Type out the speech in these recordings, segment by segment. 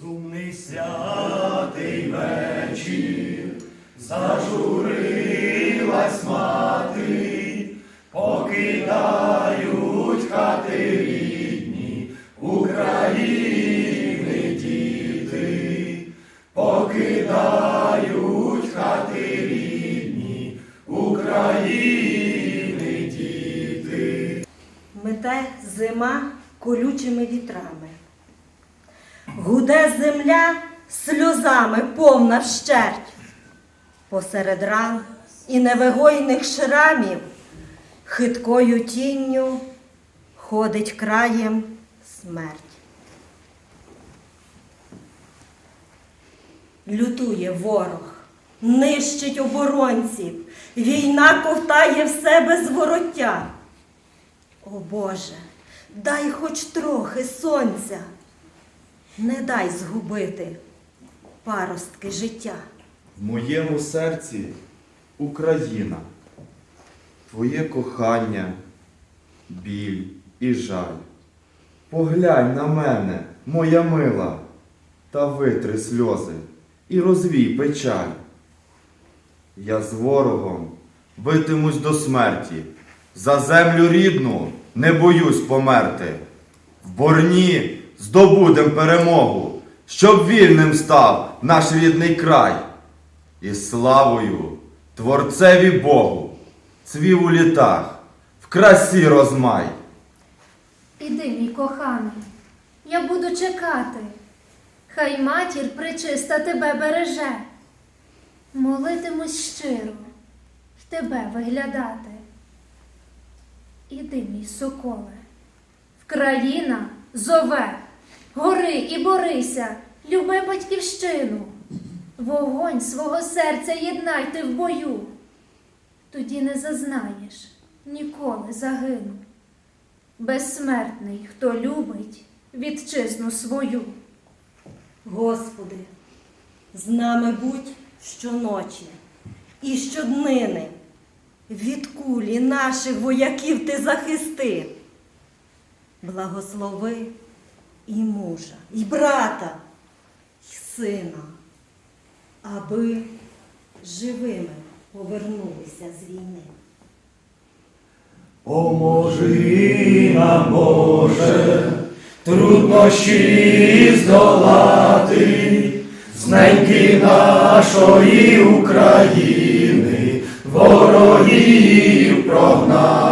Сумний святий вечір, зажурилась мати, покидають хати рідні, України діти, покидають хати рідні, України діти. Мете зима колючими вітрами. Гуде земля сльозами повна вщерть. Посеред ран і невигойних шрамів хиткою тінню ходить краєм смерть. Лютує ворог, нищить оборонців, війна ковтає в себе звороття. О Боже, дай хоч трохи сонця, не дай згубити паростки життя. В моєму серці Україна, Твоє кохання, біль і жаль. Поглянь на мене, моя мила, та витри сльози і розвій печаль. Я з ворогом битимусь до смерті, за землю рідну не боюсь померти. В борні здобудем перемогу, щоб вільним став наш рідний край. І славою Творцеві Богу, цвів у літах, в красі розмай. Іди, мій коханий, я буду чекати. Хай матір причиста тебе береже. Молитимусь щиро й тебе виглядати. Іди, мій соколе, Вкраїна зове, гори і борися, люби батьківщину. Вогонь свого серця єднайте в бою. Тоді не зазнаєш ніколи загину. Безсмертний, хто любить вітчизну свою. Господи, з нами будь щоночі і щоднини. Від кулі наших вояків ти захисти. Благослови і мужа, і брата, і сина, аби живими повернулися з війни. Поможи нам, Боже, труднощі здолати, знайти нашої України, ворогів прогнати,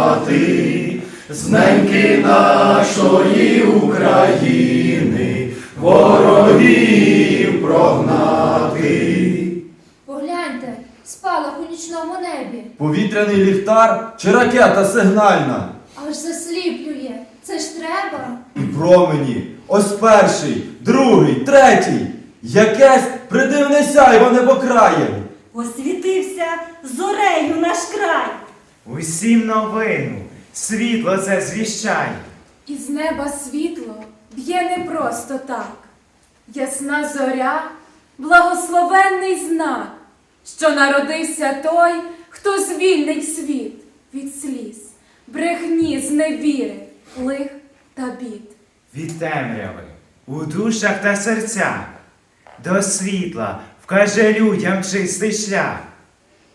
знайти нашої України, ворогів прогнати. Погляньте, спалах у нічному небі, Повітряний ліхтар чи ракета сигнальна? аж засліплює. Це ж треба. І промені, ось перший, другий, третій. Якесь придивне сяйво небокраєм. Освітився зорею наш край. Усім новину, світло це звіщай. Із неба світло б'є не просто так. Ясна зоря, благословенний знак, що народився той, хто звільнить світ від сліз, брехні, зневіри, лих та бід. Від темряви у душах та серцях, до світла вкаже людям чистий шлях.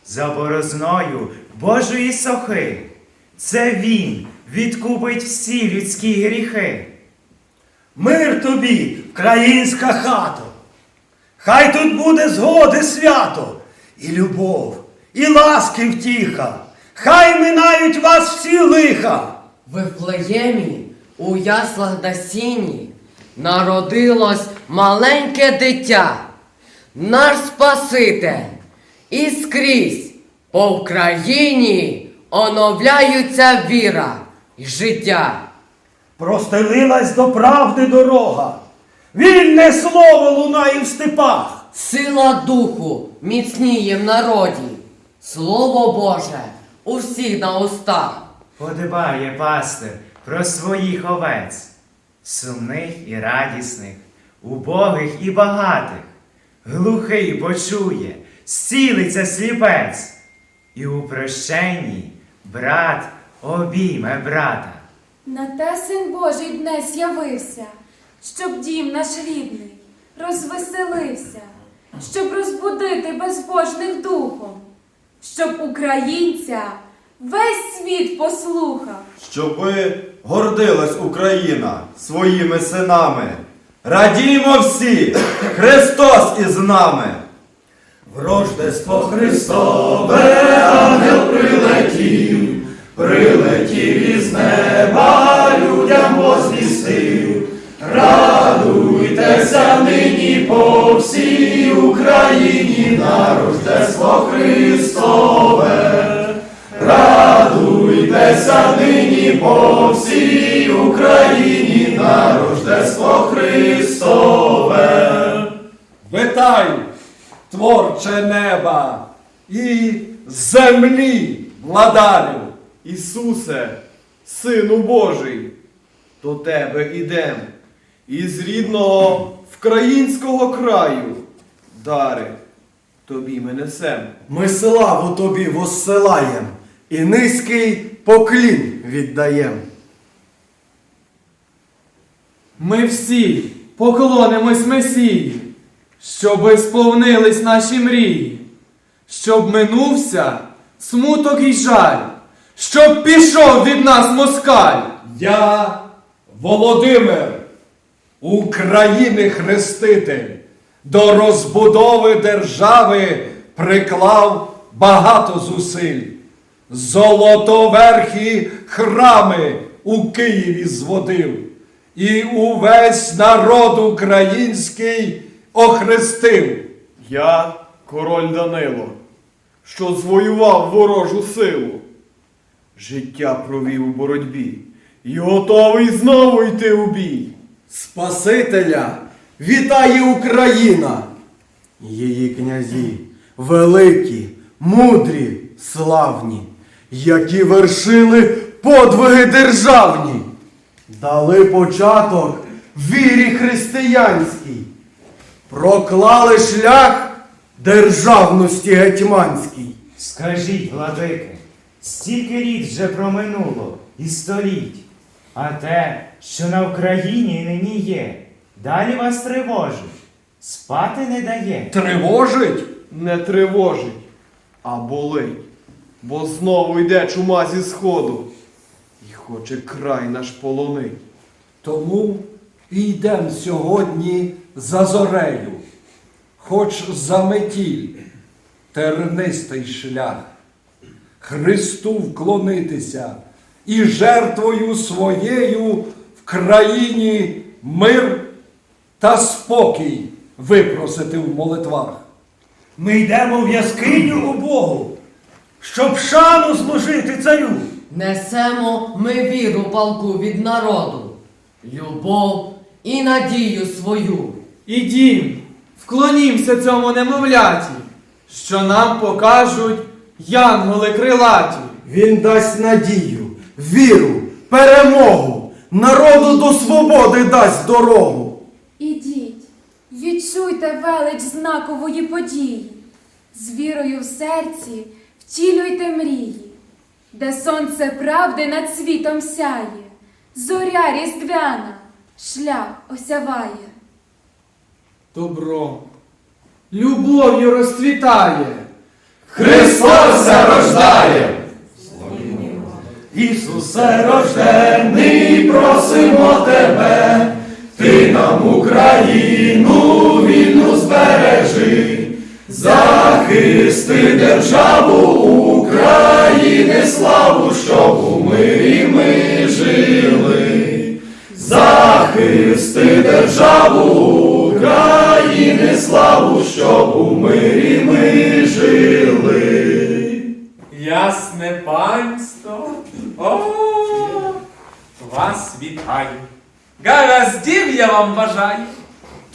За борозною Божої сохи, це він відкупить всі людські гріхи. Мир тобі, українська хато. Хай тут буде згоди свято, і любов, і ласки втіха. Хай минають вас всі лиха. В Вифлеємі у яслах на сіні народилось маленьке дитя, наш Спаситель, і скрізь по Україні оновляються віра і життя. Простелилась до правди дорога. Вільне слово лунає в степах. Сила духу міцніє в народі, Слово Боже у всіх на устах. Подбає пастир про своїх овець, сумних і радісних, убогих і багатих. Глухий почує, зцілиться сліпець, і у прощенні брат обійме брата. На те син Божий днес явився, щоб дім наш рідний розвеселився, щоб розбудити безбожних духом, щоб українця весь світ послухав. Щоби гордилась Україна своїми синами. Радімо всі! Христос із нами! В Рождество Христове ангел прилетів, прилетів із неба, людям возвістив. Радуйтеся нині по всій Україні на Рождество Христове. Радуйтеся нині по всій Україні на Рождество Христове. Витай, творче неба і землі, владарю. Ісусе, Сину Божий, до Тебе ідем, із рідного вкраїнського краю. Дари, Тобі ми несем. Ми славу тобі воссилаєм і низький поклін віддаєм. Ми всі поклонимось Месії, щоби сповнились наші мрії, щоб минувся смуток і жаль, щоб пішов від нас москаль. Я Володимир, України хреститель, до розбудови держави приклав багато зусиль. Золотоверхі храми у Києві зводив, і увесь народ український охрестив. Я король Данило, що звоював ворожу силу. Життя провів у боротьбі і готовий знову йти у бій. Спасителя вітає Україна, її князі, великі, мудрі, славні, які вершили подвиги державні, дали початок вірі християнській, проклали шлях державності гетьманській. Скажіть, владики, стільки літ вже проминуло і століть, а те, що на Україні нині є, далі вас тривожить, спати не дає. Тривожить? Не тривожить, а болить, бо знову йде чума зі сходу і хоче край наш полонить. Тому і йдем сьогодні зорею, хоч за метіль, тернистий шлях, Христу вклонитися і жертвою своєю в країні мир та спокій випросити в молитвах. Ми йдемо в яскиню у Богу, щоб шану служити царю. Несемо ми віру палку від народу, любов і надію свою. Ідім, вклонімся цьому немовляті, що нам покажуть янголи крилаті. Він дасть надію, віру, перемогу, народу до свободи дасть дорогу. Ідіть, відчуйте велич знакової події, з вірою в серці втілюйте мрії, де сонце правди над світом сяє, зоря різдвяна, шлях осяває. Добро, любов'ю розцвітає. Христос рождає! Ісусе рождений, просимо тебе, ти нам Україну вільну збережи, захисти державу України, славу, щоб у мирі ми жили, захисти державу України, славу, щоб у мирі ми жили. Ясне панство, о, вас вітаю. Гараздів я вам бажаю.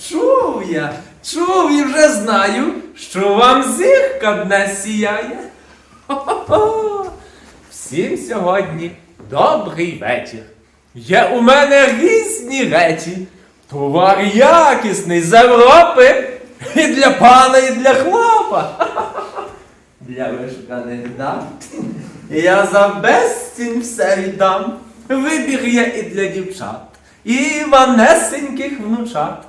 Чув я, чув і вже знаю, що вам зірка дне сіяє. Всім сьогодні добрий вечір. Є у мене різні речі. Товар якісний з Європи. І для пана, і для хлопа. Для вишуканих дам. Я за безцінь все віддам. Вибір є і для дівчат, і манесеньких внучат.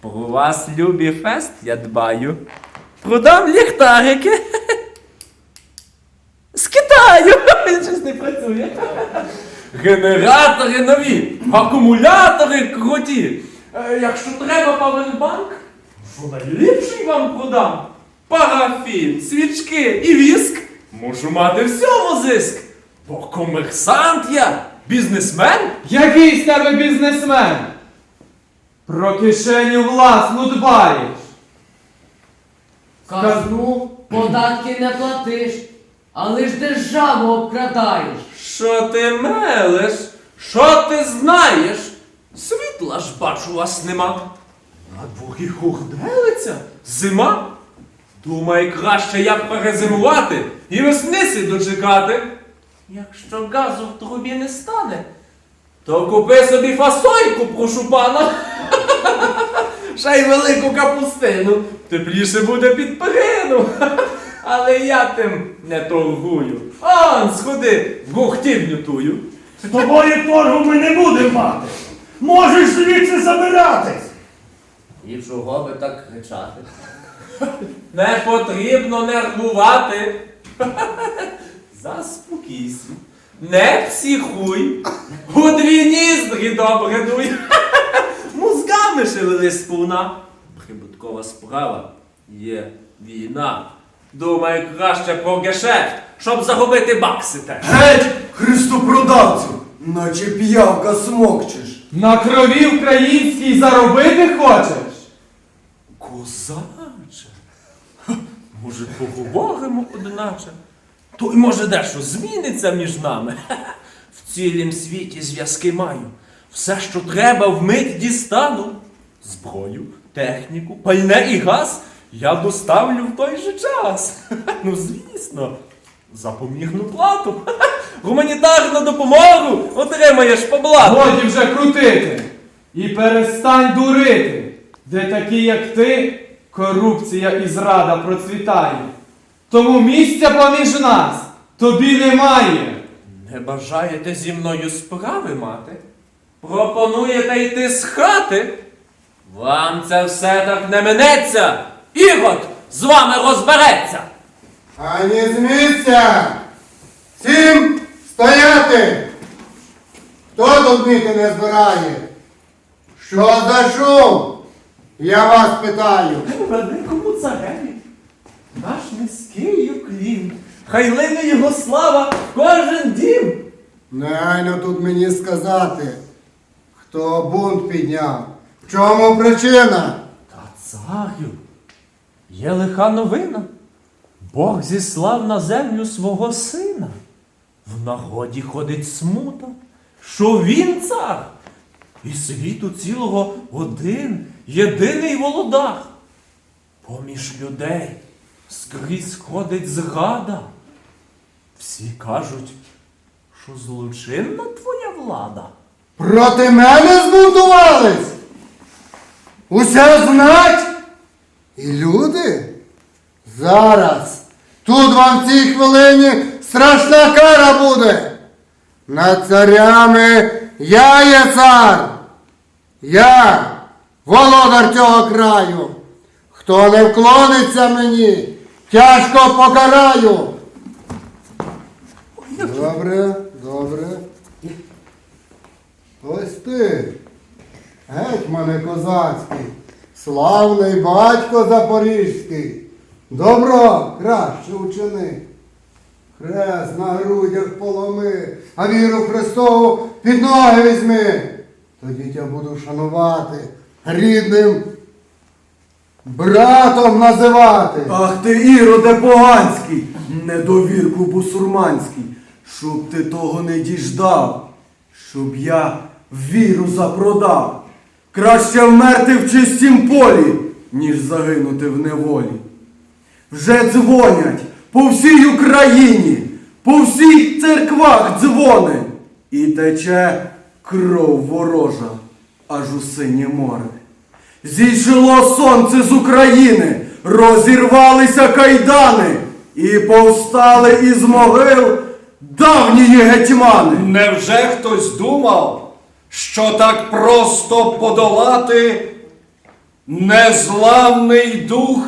Про вас, любі фест, я дбаю. Продам ліхтарики. З Китаю! Він щось не працює. Генератори нові, акумулятори круті. Е, якщо треба павербанк, найліпший вам продам. Парафін, свічки і віск. Мушу мати всьому зиск. Бо комерсант я, бізнесмен. Який з тебе бізнесмен? Про кишеню власну дбаєш. Казну податки не платиш, але ж державу обкрадаєш. Що ти мелеш? Що ти знаєш? Світла ж бачу вас нема. На дворі хурделиця? Зима? Думай краще, як перезимувати і весниці дочекати. Якщо газу в трубі не стане, то купи собі фасольку, прошу пана. Ще й велику капустину. Тепліше буде під перину. Але я тим не торгую. Он, сходи, в гухтівню тую. З тобою торгу ми не будемо мати. Можеш звідси забиратись. І чого би так кричати? Не потрібно нервувати. Заспокійся. Не психуй. У дві ніздрі добре дуй. Мозгами шевели сповна. Прибуткова справа є війна. Думай краще про гешефт, щоб загубити бакси теж. Геть, Христопродавцю, наче п'явка смокчеш. На крові українській заробити хочеш? Козаче. Ха, Може, поговоримо одначе? То й може дещо зміниться між нами. В цілім світі зв'язки маю. Все, що треба, вмить дістану. Зброю, техніку, пальне і газ я доставлю в той же час. Ну, звісно, за помірну плату. Гуманітарну допомогу отримаєш по блату. Годі вже крутити. І перестань дурити. Де такі, як ти, корупція і зрада процвітає. Тому місця поміж нас тобі немає. Не бажаєте зі мною справи мати? Пропонуєте йти з хати? Вам це все так не минеться! Ігот з вами розбереться! Ані з місця! Всім стояти! Хто тут міти не збирає? Що за шум? Я вас питаю. Великому цареві наш низький уклін. Хай лине його слава в кожен дім. Негайно тут мені сказати, хто бунт підняв. В чому причина? Та царю, є лиха новина. Бог зіслав на землю свого сина. В народі ходить смута, що він цар. І світу цілого один, єдиний володар. Поміж людей скрізь ходить згада. Всі кажуть, що злочинна твоя влада. Проти мене збунтувались? Уся знать? І люди? Зараз. Тут вам в цій хвилині страшна кара буде. Над царями я є цар. Я володар цього краю. Хто не вклониться мені, тяжко покараю. Добре, добре. Ось ти, гетьмане козацький, славний батько Запорізький. Добро краще учини. Хрест на грудях поломи, а віру Христову під ноги візьми. Тоді я буду шанувати, рідним братом називати. Ах ти, іроде поганський, недовірку бусурманський, щоб ти того не діждав, щоб я віру запродав. Краще вмерти в чистім полі, ніж загинути в неволі. Вже дзвонять. По всій Україні, по всіх церквах дзвони, і тече кров ворожа аж у синє море. Зійшло сонце з України, розірвалися кайдани, і повстали із могил давнії гетьмани. Невже хтось думав, що так просто подолати незламний дух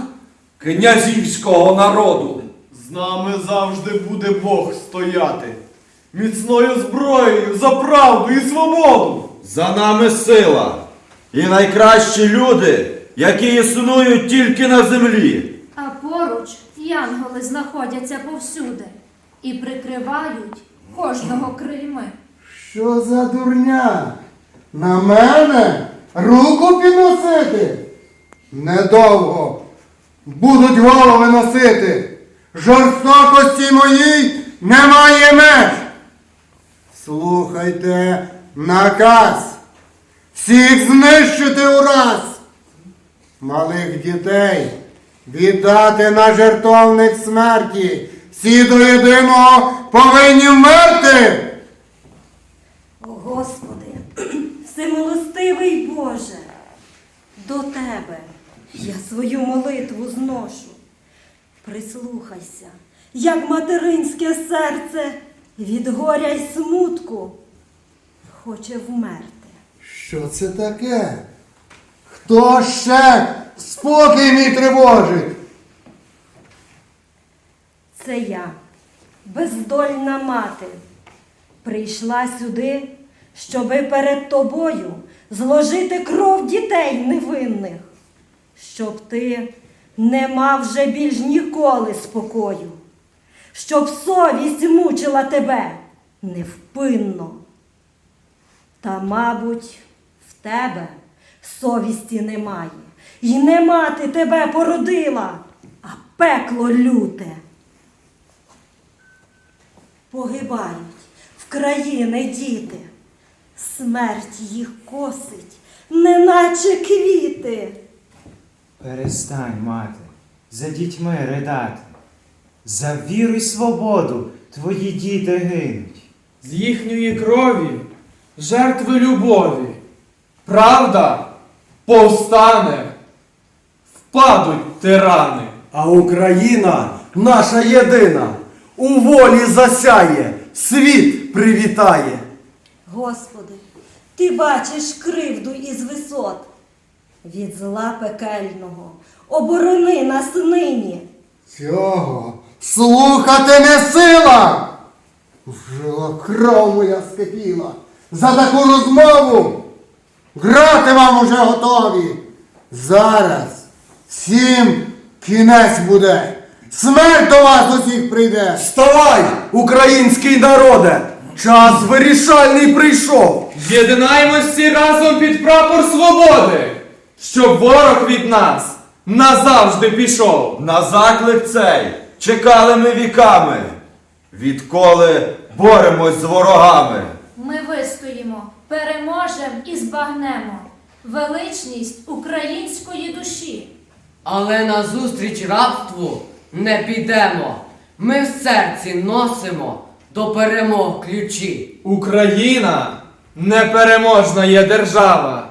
князівського народу. З нами завжди буде Бог стояти. Міцною зброєю за правду і свободу. За нами сила і найкращі люди, які існують тільки на землі. А поруч янголи знаходяться повсюди і прикривають кожного крильми. Що за дурня? На мене руку підносити? Недовго будуть голови носити. Жорстокості моїй немає меж. Слухайте наказ. Всіх знищити ураз. Малих дітей віддати на жертовник смерті. Всі до єдиного повинні вмерти. О Господи, всемилостивий Боже, до Тебе я свою молитву зношу. Прислухайся, як материнське серце від горя й смутку хоче вмерти. Що це таке? Хто ще спокій мій тривожить? Це я, бездольна мати, прийшла сюди, щоби перед тобою зложити кров дітей невинних, щоб ти не мав вже більш ніколи спокою, щоб совість мучила тебе невпинно. Та, мабуть, в тебе совісті немає, і не мати тебе породила, а пекло люте. Погибають в країни діти, смерть їх косить, неначе квіти. Перестань, мати, за дітьми ридати. За віру й свободу твої діти гинуть. З їхньої крові жертви любові. Правда повстане, впадуть тирани. А Україна наша єдина, у волі засяє, світ привітає. Господи, ти бачиш кривду із висот. Від зла пекельного оборони нас нині. Цього слухати не сила. Жила кров моя скипіла. За таку розмову грати вам уже готові. Зараз всім кінець буде. Смерть до вас усіх прийде. Вставай, український народе! Час вирішальний прийшов. Єднаємось всі разом під прапор свободи, щоб ворог від нас назавжди пішов. На заклик цей чекали ми віками, відколи боремось з ворогами. Ми вистоїмо, переможем і збагнемо величність української душі. Але назустріч рабству не підемо. Ми в серці носимо до перемог ключі. Україна непереможна є держава.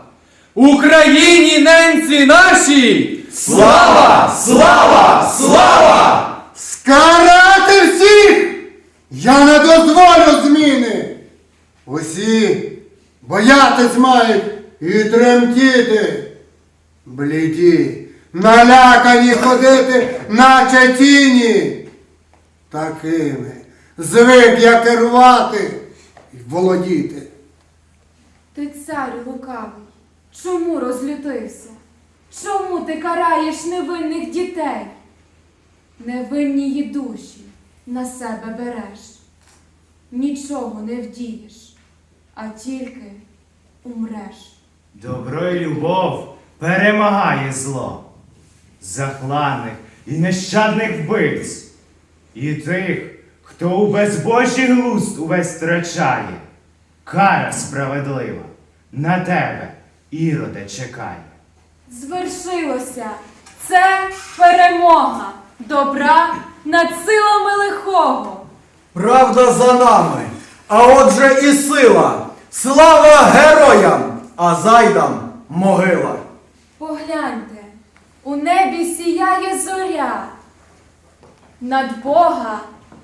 Україні ненці нашій! Слава! Слава! Слава! Скарати всіх! Я не дозволю зміни! Усі боятись мають і тремтіти. Бліді, налякані ходити, наче тіні. Такими звик я керувати і володіти. Ти царю лукавий, чому розлютився? Чому ти караєш невинних дітей? Невинні її душі на себе береш. Нічого не вдієш, а тільки умреш. Добро і любов перемагає зло. Захланих і нещадних вбивць. І тих, хто у безбожі глузд увесь втрачає. Кара справедлива на тебе, іроде, чекає. Звершилося. Це перемога добра над силами лихого. Правда за нами, а отже і сила. Слава героям, а зайдам могила. Погляньте, у небі сіяє зоря. Над Бога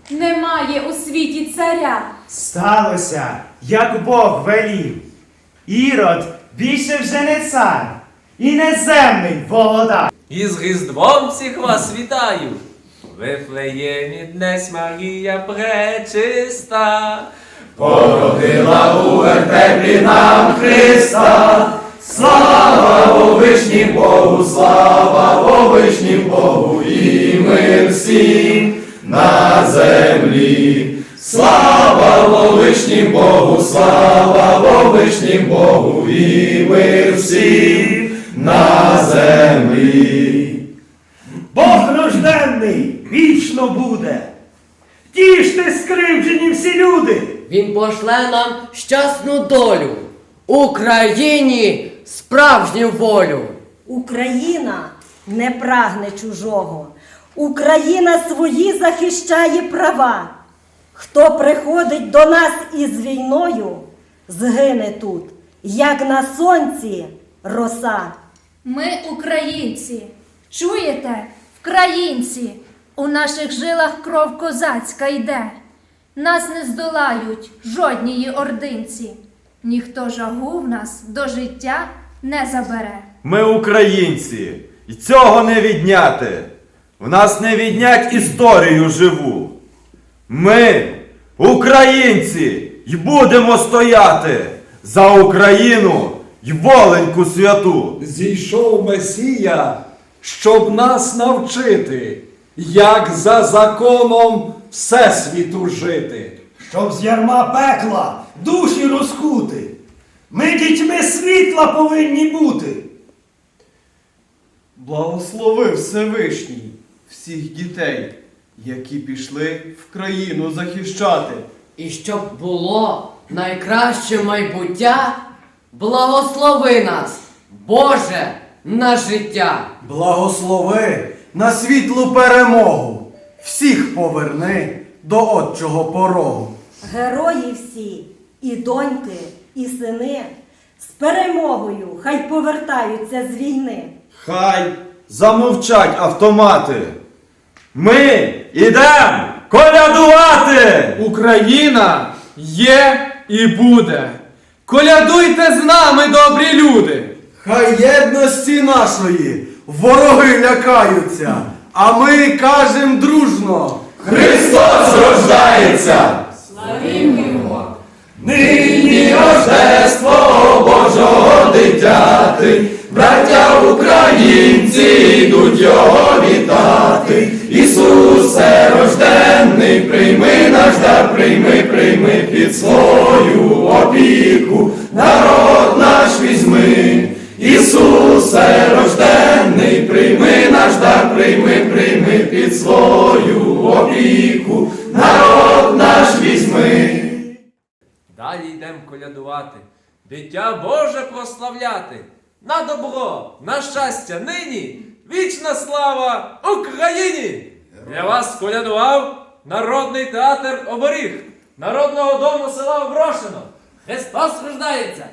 немає у світі царя. Сталося, як Бог велів. Ірод більше вже не цар, і неземний володар. І з Різдвом всіх вас вітаю. Вифлеємі днесь Марія пречиста. Породила у вертепі нам Христа. Слава Вовишнім Богу, слава Вовишнім Богу і мир всім на землі. Слава Вовишнім Богу, слава Вовишнім Богу і мир всім на землі. Бог рожденний вічно буде. Тіште скривджені всі люди. Він пошле нам щасну долю, Україні справжню волю. Україна не прагне чужого. Україна свої захищає права. Хто приходить до нас із війною, згине тут, як на сонці роса. Ми українці. Чуєте? Вкраїнці. У наших жилах кров козацька йде. Нас не здолають жоднії ординці. Ніхто жагу в нас до життя не забере. Ми українці, і цього не відняти. В нас не віднять історію живу. Ми, українці, й будемо стояти за Україну й воленьку святу. Зійшов Месія, щоб нас навчити, як за законом Всесвіту жити. Щоб з ярма пекла душі розкути. Ми дітьми світла повинні бути. Благослови Всевишній всіх дітей, які пішли в країну захищати. І щоб було найкраще майбуття, благослови нас, Боже, на життя. Благослови на світлу перемогу, всіх поверни до отчого порогу. Герої всі, і доньки, і сини, з перемогою хай повертаються з війни. Хай замовчать автомати. Ми ідем колядувати! Україна є і буде. Колядуйте з нами, добрі люди! Хай єдності нашої вороги лякаються, а ми кажем дружно. Христос рождається! Нині Рождество Божого дитяти, браття українці йдуть його вітати. Ісусе рожденний, прийми наш дар, прийми, прийми під свою опіку, народ наш візьми. Ісусе рожденний, прийми наш дар, прийми, прийми під свою опіку, народ наш візьми. Далі йдемо колядувати, дитя Боже прославляти. На добро, на щастя нині вічна слава Україні! Для вас колядував народний театр оборіг, народного дому села Оброшино. Христос рождається!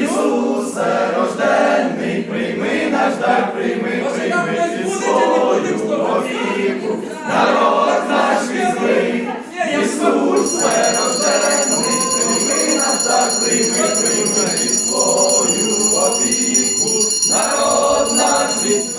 Ісусе рожденний, прийми наш дар, прийми, прийми свого віку, народ наш візьми, Ісусе рожденний так, прийми, прийми свою опіку, народ наш від.